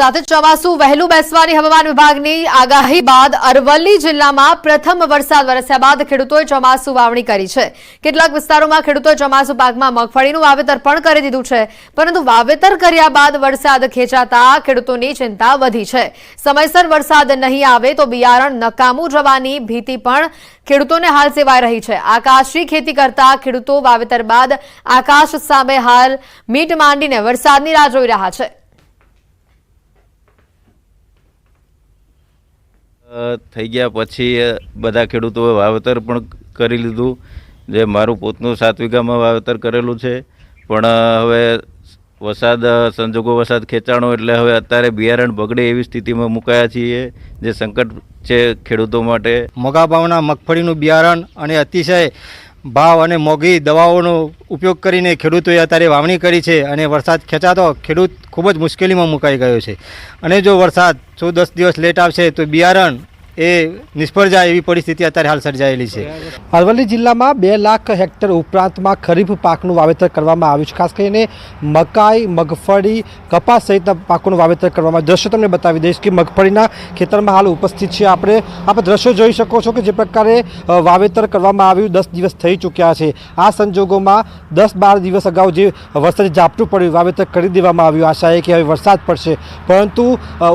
સાથે ચોમાસું વહેલું બેસવાની હવામાન વિભાગની આગાહી બાદ અરવલ્લી જિલ્લામાં પ્રથમ વરસાદ વરસ્યા બાદ ખેડૂતોએ ચોમાસું વાવણી કરી છે. કેટલાક વિસ્તારોમાં ખેડૂતોએ ચોમાસુ પાકમાં મગફળીનું વાવેતર પણ કરી દીધું છે. પરંતુ વાવેતર કર્યા બાદ વરસાદ ખેંચાતા ખેડૂતોની ચિંતા વધી છે. સમયસર વરસાદ નહીં આવે તો બિયારણ, નકામું જવાની ભીતિ પણ ખેડૂતોને હાલ સેવાઈ રહી છે. આકાશી ખેતી કરતા ખેડૂતો વાવેતર બાદ આકાશ સામે હાલ મીટ માંડીને વરસાદની રાહ જોઈ રહ્યા છે. થઈ ગયા પછી બધા ખેડૂતોએ વાવેતર પણ કરી લીધું, જે મારું પોતનું સાત વીઘામાં વાવેતર કરેલું છે. પણ હવે વરસાદ સંજોગો વરસાદ ખેંચાણો એટલે હવે અત્યારે બિયારણ બગડે એવી સ્થિતિમાં મુકાયા છીએ, જે સંકટ છે ખેડૂતો માટે. મોંઘા ભાવના મગફળીનું બિયારણ અને અતિશય ભાવ અને મોંઘી દવાઓનો ઉપયોગ કરીને ખેડૂતોએ અત્યારે વાવણી કરી છે અને વરસાદ ખેંચાતો ખેડૂત ખૂબ જ મુશ્કેલીમાં મુકાઈ ગયો છે. અને જો વરસાદ જો દસ દિવસ લેટ આવશે તો બિયારણ એ નિષ્ફળ જાય એવી પરિસ્થિતિ અત્યારે હાલ સર્જાયેલી છે. અરવલ્લી જિલ્લામાં બે લાખ હેક્ટર ઉપરાંતમાં ખરીફ પાકનું વાવેતર કરવામાં આવ્યું છે. ખાસ કરીને મકાઈ, મગફળી, કપાસ સહિતના પાકોનું વાવેતર કરવામાં દ્રશ્યો તમને બતાવી દઈશ કે મગફળીના ખેતરમાં હાલ ઉપસ્થિત છે આપણે. આપણે દ્રશ્યો જોઈ શકો છો કે જે પ્રકારે વાવેતર કરવામાં આવ્યું દસ દિવસ થઈ ચૂક્યા છે. આ સંજોગોમાં દસ બાર દિવસ અગાઉ જે વરસાદ ઝાપટું પડ્યું, વાવેતર કરી દેવામાં આવ્યું. આશાએ કે હવે વરસાદ પડશે. પરંતુ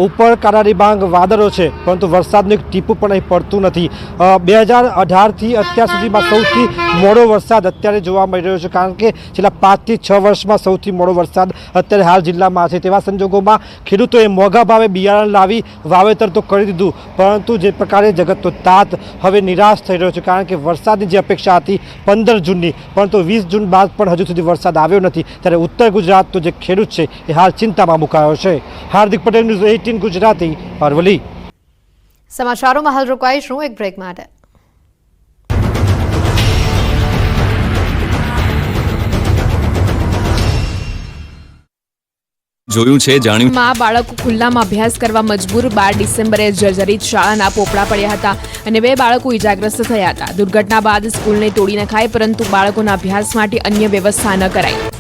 ઉપર કારારી બાંગ વાદળો છે. પરંતુ વરસાદનું ટીપું પણ અહીં પડતું નથી. બે હજાર અઢારથી અત્યાર સુધીમાં સૌથી મોડો વરસાદ અત્યારે જોવા મળી રહ્યો છે, કારણ કે છેલ્લા પાંચથી છ વર્ષમાં સૌથી મોડો વરસાદ અત્યારે હાલ જિલ્લામાં છે. તેવા સંજોગોમાં ખેડૂતોએ મોંઘા ભાવે બિયારણ લાવી વાવેતર તો કરી દીધું, પરંતુ જે પ્રકારે જગતનો તાત હવે નિરાશ થઈ રહ્યો છે, કારણ કે વરસાદની જે અપેક્ષા હતી પંદર જૂનની, પરંતુ વીસ જૂન બાદ પણ હજુ સુધી વરસાદ આવ્યો નથી. ત્યારે ઉત્તર ગુજરાતનો જે ખેડૂત છે એ હાલ ચિંતામાં મુકાયો છે. Hardik Patel news eighteen Gujarati Aravalli. સમાચારોમાં હાલ રોકાઈશું એક બ્રેક માટે. જોયું છે જાણ્યું માં બાળકો ખુલ્લામાં અભ્યાસ કરવા મજબૂર બાર ડિસેમ્બરે જર્જરિત શાળાના પોપડા પડ્યા હતા અને બે બાળકો ઇજાગ્રસ્ત થયા હતા. દુર્ઘટના બાદ સ્કૂલને તોડી નખાઈ પરંતુ બાળકોના અભ્યાસ માટે અન્ય વ્યવસ્થા ન કરાઈ.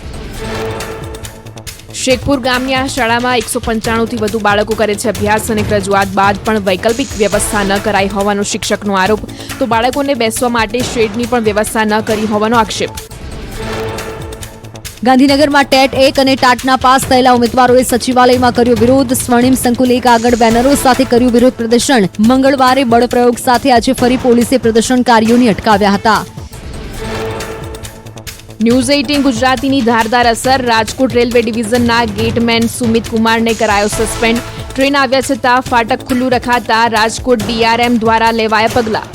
શેખપુર ગામની આ શાળામાં એકસો પંચાણુંથી વધુ બાળકો કરે છે અભ્યાસ અને રજૂઆત બાદ પણ વૈકલ્પિક વ્યવસ્થા ન કરાઈ હોવાનો શિક્ષકનો આરોપ. તો બાળકોને બેસવા માટે શેડની પણ વ્યવસ્થા ન કરી હોવાનો આક્ષેપ. ગાંધીનગરમાં ટેટ એક અને ટાટના પાસ થયેલા ઉમેદવારોએ સચિવાલયમાં કર્યો વિરોધ. સ્વર્ણિમ સંકુલ એક આગળ બેનરો સાથે કર્યું વિરોધ પ્રદર્શન. મંગળવારે બળપ્રયોગ સાથે આજે ફરી પોલીસે પ્રદર્શનકારીઓને અટકાવ્યા હતા. ન્યૂઝ એઇટીન ગુજરાતીની ધારદાર અસર. રાજકોટ રેલવે ડિવિઝનના ગેટમેન સુમિત કુમારને કરાયો સસ્પેન્ડ. ટ્રેન આવ્યા છતાં ફાટક ખુલ્લું રખાતા રાજકોટ ડીઆરએમ દ્વારા લેવાયા પગલાં.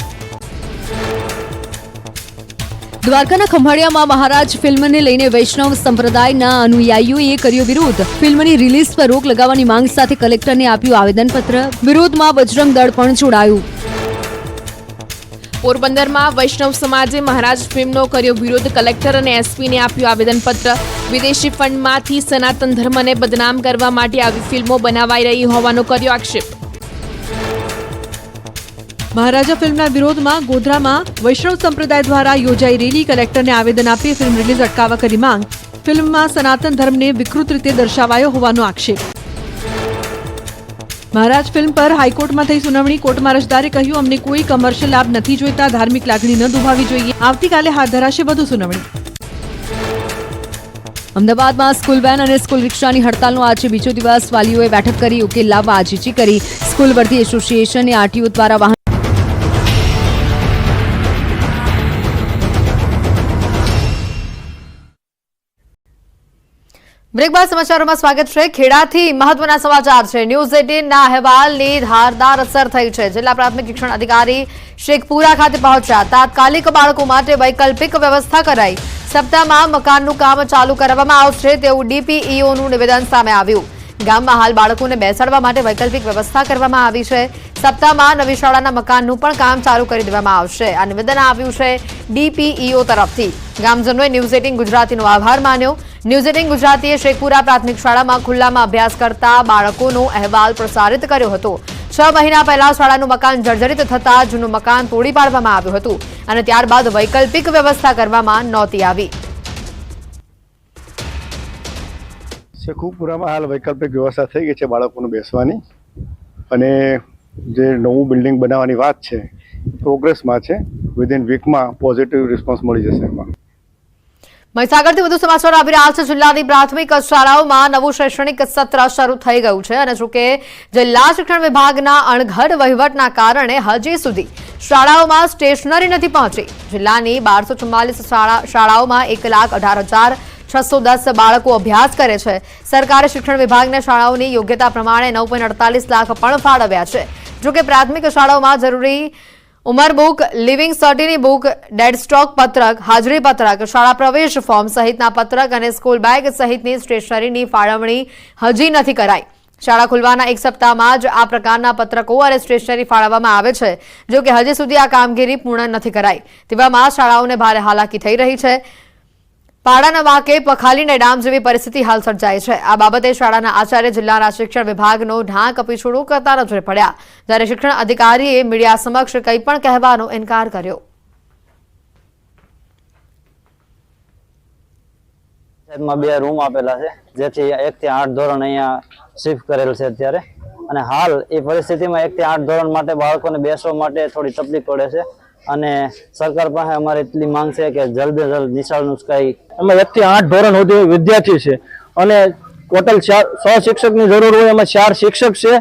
દ્વારકાના ખંભાળિયામાં મહારાજ ફિલ્મને લઈને વૈષ્ણવ સંપ્રદાયના અનુયાયીઓએ કર્યો વિરોધ. ફિલ્મની રિલીઝ પર રોક લગાવવાની માંગ સાથે કલેક્ટરને આપ્યું આવેદનપત્ર. વિરોધમાં બજરંગ દળ પણ જોડાયું. પોરબંદરમાં વૈષ્ણવ સમાજે મહારાજ ફિલ્મનો કર્યો વિરોધ. કલેક્ટર અને એસપીને આપ્યું આવેદનપત્ર. વિદેશી ફંડમાંથી સનાતન ધર્મને બદનામ કરવા માટે આવી ફિલ્મો બનાવાઈ રહી હોવાનો કર્યો આક્ષેપ. મહારાજા ફિલ્મના વિરોધમાં ગોધરામાં વૈષ્ણવ સંપ્રદાય દ્વારા યોજાઈ રેલી. કલેક્ટરને આવેદન આપી ફિલ્મ રિલીઝ અટકાવવા કરી માંગ. ફિલ્મમાં સનાતન ધર્મને વિકૃત રીતે દર્શાવાયો હોવાનો આક્ષેપ. મહારાજ ફિલ્મ પર હાઈકોર્ટમાં થઈ સુનાવણી, કોર્ટમાં અરજદારે કહ્યું, અમને કોઈ કમર્શિયલ લાભ નથી જોઈતા, ધાર્મિક લાગણી ન દુભાવી જોઈએ. આવતીકાલે હાથ ધરાશે વધુ સુનાવણી. અમદાવાદમાં સ્કૂલ વેન અને સ્કૂલ રિક્ષાની હડતાલનો આજે બીજો દિવસ વાલીઓએ બેઠક કરી, ઉકેલ લાવવા આજીજી કરી. સ્કૂલ વર્ધી એસોસિએશને આરટીઓ દ્વારા વાહન બ્રેક સમાચારોમાં સ્વાગત છે. ખેડાથી મહત્વના સમાચાર છે. ન્યૂઝ એટીનના અહેવાલની ધારદાર અસર થઈ છે. જિલ્લા પ્રાથમિક શિક્ષણ અધિકારી શેખપુરા ખાતે પહોંચ્યા. તાત્કાલિક બાળકો માટે વૈકલ્પિક વ્યવસ્થા કરાઈ. સપ્તાહમાં મકાનનું કામ ચાલુ કરવામાં આવશે તેવું ડીપીઈઓનું નિવેદન સામે આવ્યું. ગામમાં હાલ બાળકોને બેસાડવા માટે વૈકલ્પિક વ્યવસ્થા કરવામાં આવી છે. સપ્તાહમાં નવી શાળાના મકાનનું પણ કામ ચાલુ કરી દેવામાં આવશે. આ નિવેદન આવ્યું છે ડીપીઈઓ તરફથી. ગામજનોએ ન્યૂઝ એટીન ગુજરાતીનો આભાર માન્યો. ન્યૂઝ એટીન ગુજરાતીએ શેખપુરા પ્રાથમિક શાળામાં ખુલ્લામાં અભ્યાસ કરતા બાળકોનો અહેવાલ પ્રસારિત કર્યો હતો. છ મહિના પહેલા શાળાનું મકાન જર્જરિત થતા જૂનું મકાન તોડી પાડવામાં આવ્યું હતું અને ત્યારબાદ વૈકલ્પિક વ્યવસ્થા કરવામાં નહોતી આવી. શેખુપુરામાં હાલ વૈકલ્પિક વ્યવસ્થા થઈ ગઈ છે બાળકોને બેસવાની. અને જે નવું બિલ્ડિંગ બનાવવાની વાત છે પ્રોગ્રેસમાં છે. વિધિન વીકમાં પોઝિટિવ રિસ્પોન્સ મળી જશે એમાં. મહીસાગરથી વધુ સમાચાર આવી રહ્યા છે. જિલ્લાની પ્રાથમિક શાળાઓમાં નવું શૈક્ષણિક સત્ર શરૂ થઈ ગયું છે. અને જોકે જિલ્લા શિક્ષણ વિભાગના અણઘડ વહીવટના કારણે હજી સુધી શાળાઓમાં સ્ટેશનરી નથી પહોંચી. જિલ્લાની બારસો શાળાઓમાં એક લાખ અઢાર હજાર છસો દસ બાળકો અભ્યાસ કરે છે. સરકારે શિક્ષણ વિભાગને શાળાઓની યોગ્યતા પ્રમાણે નવ પોઈન્ટ અડતાલીસ લાખ પણ ફાળવ્યા છે. જોકે પ્રાથમિક શાળાઓમાં જરૂરી ઉંમર બુક, લિવિંગ સર્ટીની બુક ડેડસ્ટોક પત્રક, હાજરી પત્રક, શાળા પ્રવેશ ફોર્મ સહિતના પત્રક અને સ્કૂલ બેગ સહિતની સ્ટેશનરીની ફાળવણી હજી નથી કરાઈ. શાળા ખુલવાના એક સપ્તાહમાં જ આ પ્રકારના પત્રકો અને સ્ટેશનરી ફાળવવામાં આવે છે, જો કે હજી સુધી આ કામગીરી પૂર્ણ નથી કરાઈ. તેવામાં શાળાઓને ભારે હાલાકી થઈ રહી છે. પાડાના વાંકે પખાલીને ડામ જેવી પરિસ્થિતિ હાલ સર્જાઈ છે. આ બાબતે શાળાના આચાર્ય જિલ્લાના શિક્ષણ વિભાગનો ઢાંક પીછોડું કરતા નજરે પડ્યા. જ્યારે શિક્ષણ અધિકારીએ મીડિયા સમક્ષ કંઈ પણ કહેવાનો ઇનકાર કર્યો. બે રૂમ આપેલા છે. જેથી એક થી આઠ ધોરણ અહીંયા શિફ્ટ કરેલ છે અત્યારે. અને હાલ એ પરિસ્થિતિમાં એક થી આઠ ધોરણ માટે બાળકોને બેસવા માટે થોડી તકલીફ પડે છે. અને સરકાર પાસે અમારે એટલી માંગ છે કે જલ્દ જલ્દ નિશાળનું કાંઈ એમાં એકથી આઠ ધોરણ સુધી વિદ્યાર્થી છે. અને ટોટલ ચાર સો શિક્ષકની જરૂર હોય એમાં ચાર શિક્ષક છે.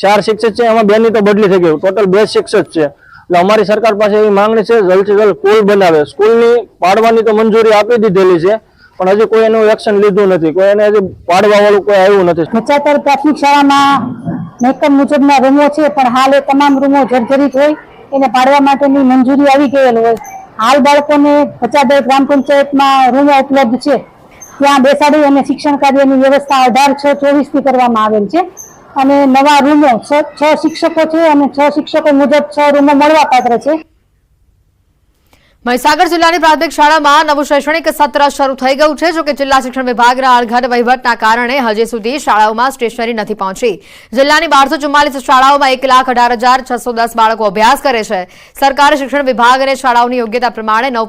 ચાર શિક્ષક છે એમાં બેની તો બદલી થઈ ગયું ટોટલ બે શિક્ષક છે. એટલે અમારી સરકાર પાસે એવી માંગણી છે જલ્દથી જલ્દ સ્કૂલ બનાવે. સ્કૂલની પાડવાની તો મંજૂરી આપી દીધેલી છે પણ હજી કોઈ એનું એક્શન લીધું નથી. કોઈ એને હજી પાડવા વાળું કોઈ આવ્યું નથી. મચાતર પ્રાથમિક શાળામાં મહેકમ મુજબના રૂમો છે પણ હાલ એ તમામ રૂમો જર્જરિત હોય. એને પાડવા માટેની મંજૂરી આવી ગયેલ હોય. હાલ બાળકોને પચાસ ગ્રામ પંચાયતમાં રૂમો ઉપલબ્ધ છે. ત્યાં બેસાડી અને શિક્ષણ કાર્યની વ્યવસ્થા અઢાર છ ચોવીસથી કરવામાં આવેલ છે. અને નવા રૂમો છ છ શિક્ષકો છે અને છ શિક્ષકો મુજબ છ રૂમો મળવા પાત્ર છે. મહીસાગર જિલ્લાની પ્રાથમિક શાળામાં નવું શૈક્ષણિક સત્ર શરૂ થઈ ગયું છે, જોકે જિલ્લા શિક્ષણ વિભાગના અણઘડ વહીવટના કારણે હજી સુધી શાળાઓમાં સ્ટેશનરી નથી પહોંચી. જિલ્લાની બારસો શાળાઓમાં એક અઢાર હજાર બાળકો અભ્યાસ કરે છે. સરકારે શિક્ષણ વિભાગને શાળાઓની યોગ્યતા પ્રમાણે નવ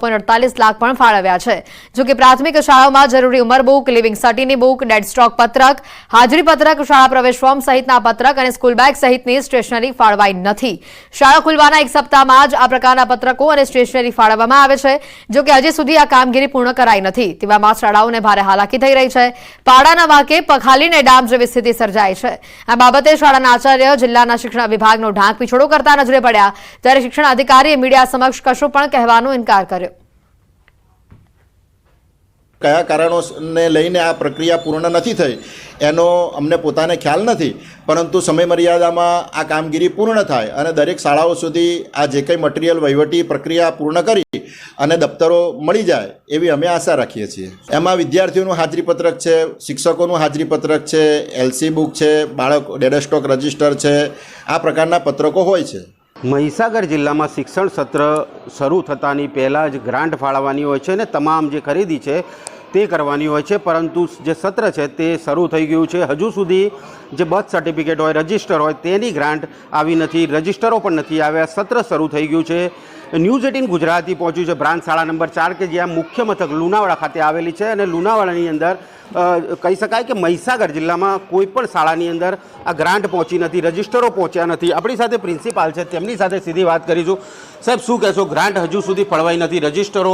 લાખ પણ ફાળવ્યા છે. જોકે પ્રાથમિક શાળાઓમાં જરૂરી ઉંમર બુક, લિવિંગ સર્ટીની બુક, ડેડ સ્ટોક પત્રક, હાજરી પત્રક, શાળા પ્રવેશ ફોર્મ સહિતના પત્રક અને સ્કૂલ બેગ સહિતની સ્ટેશનરી ફાળવાઈ નથી. શાળા ખુલવાના એક સપ્તાહમાં જ આ પ્રકારના પત્રકો અને સ્ટેશનરી ફાળવવામાં આવે છે, જો કે હજી સુધી આ કામગીરી પૂર્ણ કરાઈ નથી. તેવામાં શાળાઓને ભારે હાલાકી થઈ રહી છે. પાડાના વાંકે પખાલીને ડામ જેવી સ્થિતિ સર્જાઈ છે. આ બાબતે શાળાના આચાર્ય, જિલ્લાના શિક્ષણ વિભાગનો ઢાંક પીછોડો કરતા નજરે પડ્યા. ત્યારે શિક્ષણ અધિકારીએ મીડિયા સમક્ષ કશું પણ કહેવાનો ઇનકાર કર્યો. કયા કારણોને લઈને આ પ્રક્રિયા પૂર્ણ નથી થઈ, એનો અમને પોતાને ખ્યાલ નથી. પરંતુ સમય મર્યાદામાં આ કામગીરી પૂર્ણ થાય અને દરેક શાળાઓ સુધી આ જે કંઈ મટીરિયલ વહીવટી પ્રક્રિયા પૂર્ણ કરી અને દફતરો મળી જાય એવી અમે આશા રાખીએ છીએ. એમાં વિદ્યાર્થીઓનું હાજરીપત્રક છે, શિક્ષકોનું હાજરીપત્રક છે એલસી બુક છે, બાળક ડેટા રજિસ્ટર છે, આ પ્રકારના પત્રકો હોય છે. મહીસાગર જિલ્લામાં શિક્ષણ સત્ર શરૂ થતાની પહેલાં જ ગ્રાન્ટ ફાળવવાની હોય છે ને તમામ જે ખરીદી છે તે કરવાની હોય છે, પરંતુ જે સત્ર છે તે શરૂ થઈ ગયું છે. હજુ સુધી જે બર્થ સર્ટિફિકેટ હોય, રજિસ્ટર હોય, તેની ગ્રાન્ટ આવી નથી. રજિસ્ટરો પણ નથી આવ્યા. સત્ર શરૂ થઈ ગયું છે. ન્યૂઝ એટીન ગુજરાતી પહોંચ્યું છે. બ્રાન્ચ શાળા નંબર ચાર કે જ્યાં મુખ્ય મથક લુણાવાડા ખાતે આવેલી છે અને લુણાવાડાની અંદર કહી શકાય કે મહીસાગર જિલ્લામાં કોઈ પણ શાળાની અંદર આ ગ્રાન્ટ પહોંચી નથી, રજિસ્ટરો પહોંચ્યા નથી. આપણી સાથે પ્રિન્સિપાલ છે. તેમની સાથે સીધી વાત કરીશું. સાહેબ, શું કહેશો? ગ્રાન્ટ હજુ સુધી ફળવાઈ નથી. રજિસ્ટરો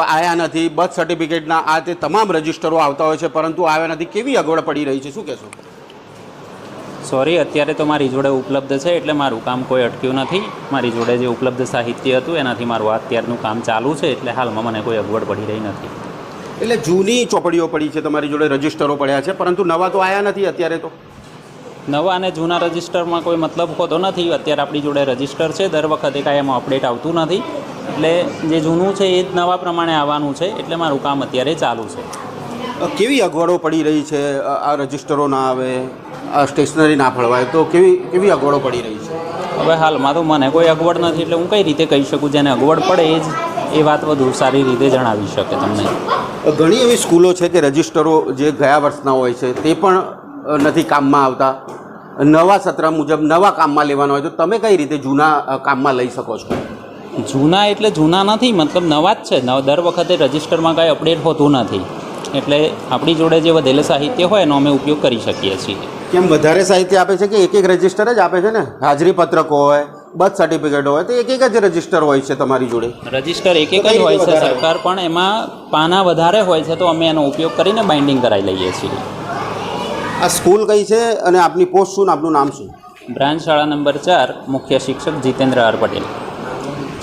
આવ્યા નથી બર્થ સર્ટિફિકેટના આ તે તમામ રજિસ્ટરો આવતા હોય છે પરંતુ આવ્યા નથી. કેવી અગવડ પડી રહી છે? શું કહેશો? સોરી અત્યારે તો મારી જોડે ઉપલબ્ધ છે એટલે મારું કામ કોઈ અટક્યું નથી. મારી જોડે જે ઉપલબ્ધ સાહિત્ય હતું એનાથી મારું અત્યારનું કામ ચાલુ છે એટલે હાલમાં મને કોઈ અગવડ પડી રહી નથી. એટલે જૂની ચોપડીઓ પડી છે તમારી જોડે રજિસ્ટરો પડ્યા છે પરંતુ નવા તો આવ્યા નથી અત્યારે તો? નવા અને જૂના રજિસ્ટરમાં કોઈ મતલબ હોતો નથી. અત્યારે આપણી જોડે રજિસ્ટર છે દર વખતે કાંઈ એમાં અપડેટ આવતું નથી. એટલે જે જૂનું છે એ જ નવા પ્રમાણે આવવાનું છે એટલે મારું કામ અત્યારે ચાલુ છે. કેવી અગવડો પડી રહી છે? આ રજિસ્ટરો ના આવે આ સ્ટેશનરી ના ફળવાય તો કેવી કેવી અગવડો પડી રહી છે? હવે હાલમાં તો મને કોઈ અગવડ નથી એટલે હું કઈ રીતે કહી શકું? જેને અગવડ પડે એ જ એ વાત વધુ સારી રીતે જણાવી શકે તમને. ઘણી એવી સ્કૂલો છે કે રજિસ્ટરો જે ગયા વર્ષના હોય છે તે પણ નથી કામમાં આવતા. નવા સત્ર મુજબ નવા કામમાં લેવાના હોય તો તમે કઈ રીતે જૂના કામમાં લઈ શકો છો? જૂના એટલે જૂના નથી મતલબ નવા જ છે. દર વખતે રજિસ્ટરમાં કાંઈ અપડેટ હોતું નથી. એટલે આપણી જોડે જે વધેલું સાહિત્ય હોય એનો અમે ઉપયોગ કરી શકીએ છીએ. કેમ વધારે સાહિત્ય આપે છે કે એક એક રજિસ્ટર જ આપે છે ને? હાજરી પત્રકો હોય બર્થ સર્ટિફિકેટ હોય તો એક એક જ રજિસ્ટર હોય છે તમારી જોડે? રજિસ્ટર એક એક જ હોય છે સરકાર પણ એમાં પાના વધારે હોય છે તો અમે એનો ઉપયોગ કરીને બાઇન્ડિંગ કરાવી લઈએ છીએ. આ સ્કૂલ કઈ છે અને આપની પોસ્ટ શું આપનું નામ શું? બ્રાન્ચ શાળા નંબર ચાર મુખ્ય શિક્ષક જીતેન્દ્ર આર પટેલ.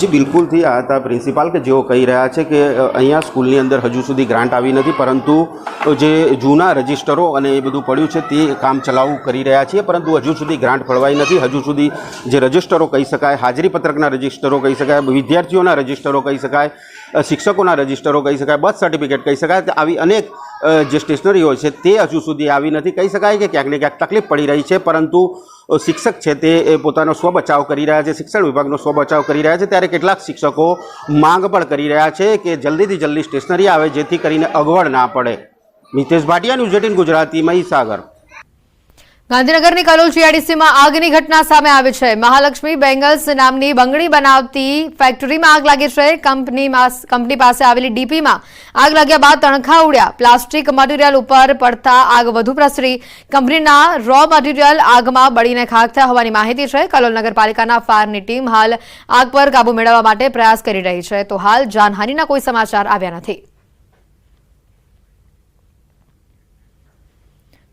જી, બિલકુલથી આ હતા પ્રિન્સિપાલ કે જેઓ કહી રહ્યા છે કે અહીંયા સ્કૂલની અંદર હજુ સુધી ગ્રાન્ટ આવી નથી, પરંતુ જે જૂના રજિસ્ટરો અને એ બધું પડ્યું છે તે કામ ચલાવું કરી રહ્યા છીએ, પરંતુ હજુ સુધી ગ્રાન્ટ ફળવાઈ નથી. હજુ સુધી જે રજિસ્ટરો કહી શકાય, હાજરી પત્રકના રજિસ્ટરો કહી શકાય, વિદ્યાર્થીઓના રજિસ્ટરો કહી શકાય શિક્ષકોના રજિસ્ટરો કહી શકાય, બર્થ સર્ટિફિકેટ કહી શકાય, આવી અનેક જે સ્ટેશનરી હોય છે તે હજુ સુધી આવી નથી. કહી શકાય કે ક્યાંક ને ક્યાંક તકલીફ પડી રહી છે, પરંતુ શિક્ષક છે તે પોતાનો સ્વબચાવ કરી રહ્યા છે, શિક્ષણ વિભાગનો સ્વબચાવ કરી રહ્યા છે. ત્યારે કેટલાક શિક્ષકો માંગ પણ કરી રહ્યા છે કે જલ્દીથી જલ્દી સ્ટેશનરી આવે, જેથી કરીને અગવડ ના પડે. મિતેશ ભાટિયા, ન્યૂઝ એટીન ગુજરાતી મહીસાગર ગાંધીનગરની કલોલ જીઆઈડીસીમાં આગની ઘટના સામે આવી છે. મહાલક્ષ્મી બેંગલ્સ નામની બંગડી બનાવતી ફેક્ટરીમાં આગ લાગી છે. કંપનીમાં કંપની પાસે આવેલી ડીપીમાં આગ લાગ્યા બાદ તણખા ઉડ્યા. પ્લાસ્ટિક મટીરિયલ ઉપર પડતા આગ વધુ પ્રસરી. કંપનીના રો મટીરિયલ આગમાં બળીને ખાક થયા હોવાની માહિતી છે. કલોલ નગરપાલિકાના ફાયરની ટીમ હાલ આગ પર કાબુ મેળવવા માટે પ્રયાસ કરી રહી છે. તો હાલ જાનહાનિના કોઈ સમાચાર આવ્યા નથી.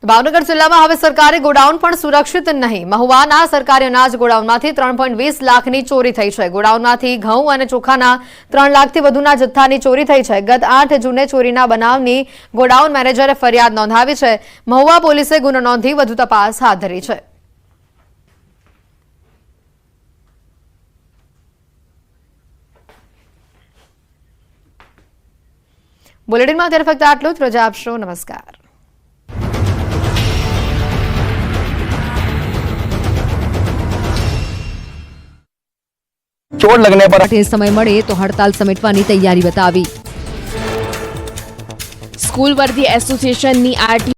ભાવનગર જિલ્લામાં હવે સરકારી ગોડાઉન પણ સુરક્ષિત નહીં. મહુવાના સરકારી અનાજ ગોડાઉનમાંથી ત્રણ પોઈન્ટ વીસ લાખની ચોરી થઈ છે. ગોડાઉનમાંથી ઘઉં અને ચોખાના ત્રણ લાખથી વધુના જથ્થાની ચોરી થઈ છે. ગત આઠ જૂને ચોરીના બનાવની ગોડાઉન મેનેજરે ફરિયાદ નોંધાવી છે. મહુવા પોલીસે ગુનો નોંધી વધુ તપાસ હાથ ધરી છે. બુલેટિનમાં અત્યારે ફક્ત આટલું જ. રજા આપશો નમસ્કાર. લગને પર. સમય મળે તો હડતાલ સમેટવાની તૈયારી બતાવી. School વર્ધી એસોસિએશનની RT